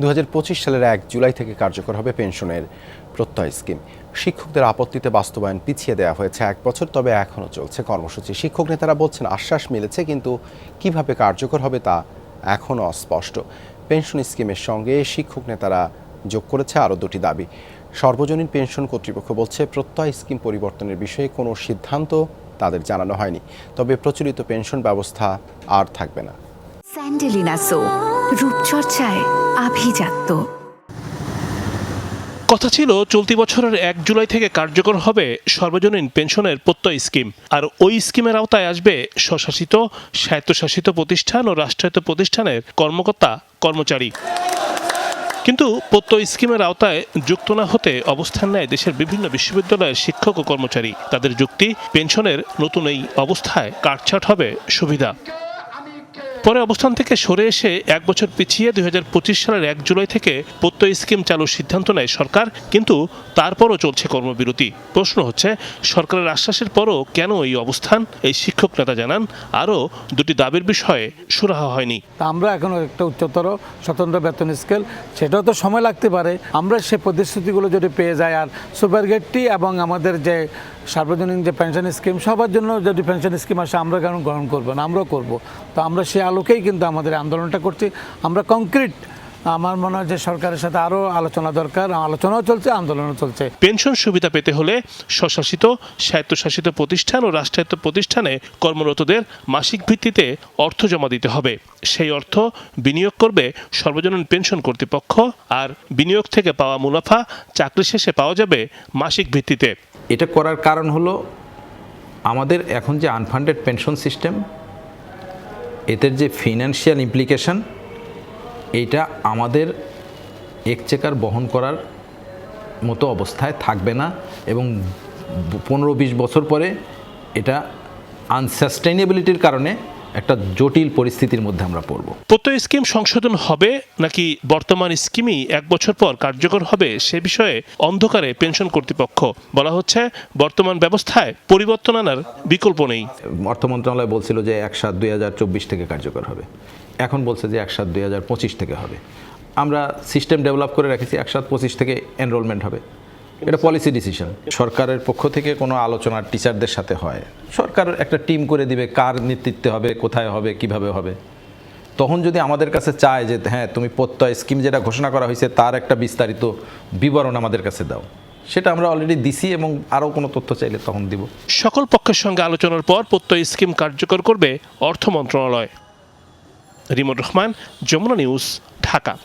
দু হাজার পঁচিশ সালের এক জুলাই থেকে কার্যকর হবে পেনশনের প্রত্যয় স্কিম। শিক্ষকদের আপত্তিতে বাস্তবায়ন পিছিয়ে দেওয়া হয়েছে এক বছর, তবে এখনও চলছে কর্মসূচি। শিক্ষক নেতারা বলছেন, আশ্বাস মিলেছে, কিন্তু কীভাবে কার্যকর হবে তা এখনও অস্পষ্ট। পেনশন স্কিমের সঙ্গে শিক্ষক নেতারা যোগ করেছে আরও দুটি দাবি। সর্বজনীন পেনশন কর্তৃপক্ষ বলছে, প্রত্যয় স্কিম পরিবর্তনের বিষয়ে কোনো সিদ্ধান্ত তাদের জানানো হয়নি। তবে প্রচলিত পেনশন ব্যবস্থা আর থাকবে না। স্যান্ডেলিনা সো। রূপচর্চায় আভিজাত্য। কথা ছিল, চলতি বছরের এক জুলাই থেকে কার্যকর হবে সর্বজনীন পেনশনের প্রত্যয় স্কিম। আর ওই স্কিমের আওতায় আসবে স্বশাসিত, স্বায়ত্তশাসিত প্রতিষ্ঠান ও রাষ্ট্রায়ত্ত প্রতিষ্ঠানের কর্মকর্তা, কর্মচারী। কিন্তু প্রত্যয় স্কিমের আওতায় যুক্ত না হতে অবস্থান নেয় দেশের বিভিন্ন বিশ্ববিদ্যালয়ের শিক্ষক ও কর্মচারী। তাদের যুক্তি, পেনশনের নতুন এই অবস্থায় কাটছাট হবে সুবিধা। পরে অবস্থান থেকে সরে এসে এক বছর পিছিয়ে দুই হাজার পঁচিশ সালের এক জুলাই থেকে প্রত্যয় স্কিম চালুর সিদ্ধান্ত নেয় সরকার, কিন্তু তারপরও চলছে কর্মবিরতি। প্রশ্ন হচ্ছে, সরকারের আশ্বাসের পরও কেন এই অবস্থান? এই শিক্ষক নেতা জানান, আরও দুটি দাবির বিষয়ে সুরাহা হয়নি। আমরা এখন একটা উচ্চতর স্বতন্ত্র বেতন স্কেল, সেটাও তো সময় লাগতে পারে। আমরা সে প্রতিশ্রুতিগুলো যদি পেয়ে যাই, আর সুপার গেটটি এবং আমাদের যে সার্বজনীন যে পেনশন স্কিম, সবার জন্য যদি পেনশন স্কিম আসে, আমরা কেন গ্রহণ করব না? আমরাও করব। তো আমরা সে আলোকেই কিন্তু আমাদের আন্দোলনটা করছি। আমরা কংক্রিট আমার মনে হয় যে সরকারের সাথে আরও আলোচনা দরকার আলোচনাও চলছে আন্দোলনও চলছে। পেনশন সুবিধা পেতে হলে স্বশাসিত স্বায়ত্তশাসিত প্রতিষ্ঠান ও রাষ্ট্রায়ত্ত প্রতিষ্ঠানে কর্মরতদের মাসিক ভিত্তিতে অর্থ জমা দিতে হবে। সেই অর্থ বিনিয়োগ করবে সর্বজনীন পেনশন কর্তৃপক্ষ আর বিনিয়োগ থেকে পাওয়া মুনাফা চাকরি শেষে পাওয়া যাবে মাসিক ভিত্তিতে। এটা করার কারণ হলো আমাদের এখন যে আনফান্ডেড পেনশন সিস্টেম এদের যে ফিনান্সিয়াল ইমপ্লিকেশান এটা আমাদের একচেকার বহন করার মতো অবস্থায় থাকবে না এবং পনেরো বিশ বছর পরে এটা আনসাস্টেনেবিলিটির কারণে একটা জটিল পরিস্থিতির মধ্যে আমরা পড়ব। প্রত্যয় স্কিম সংশোধন হবে নাকি বর্তমান স্কিমই এক বছর পর কার্যকর হবে সে বিষয়ে অন্ধকারে পেনশন কর্তৃপক্ষ বলা হচ্ছে বর্তমান ব্যবস্থায় পরিবর্তন আনার বিকল্প নেই। অর্থ মন্ত্রণালয় বলছিল যে এক সাত দুই হাজার চব্বিশ থেকে কার্যকর হবে। এখন বলছে যে এক সাত দুই হাজার পঁচিশ থেকে হবে। আমরা সিস্টেম ডেভেলপ করে রেখেছি এক সাত পঁচিশ থেকে এনরোলমেন্ট হবে। এটা পলিসি ডিসিশন সরকারের পক্ষ থেকে কোনো আলোচনা টিচারদের সাথে হয়। সরকার একটা টিম করে দিবে কার নেতৃত্বে হবে কোথায় হবে কীভাবে হবে। তখন যদি আমাদের কাছে চায় যে হ্যাঁ তুমি প্রত্যয় স্কিম যেটা ঘোষণা করা হয়েছে তার একটা বিস্তারিত বিবরণ আমাদের কাছে দাও। সেটা আমরা অলরেডি দিছি এবং আরও কোনো তথ্য চাইলে তখন দিব। সকল পক্ষের সঙ্গে আলোচনার পর প্রত্যয় স্কিম কার্যকর করবে অর্থ মন্ত্রণালয়। রিমন রহমান যমুনা নিউজ ঢাকা।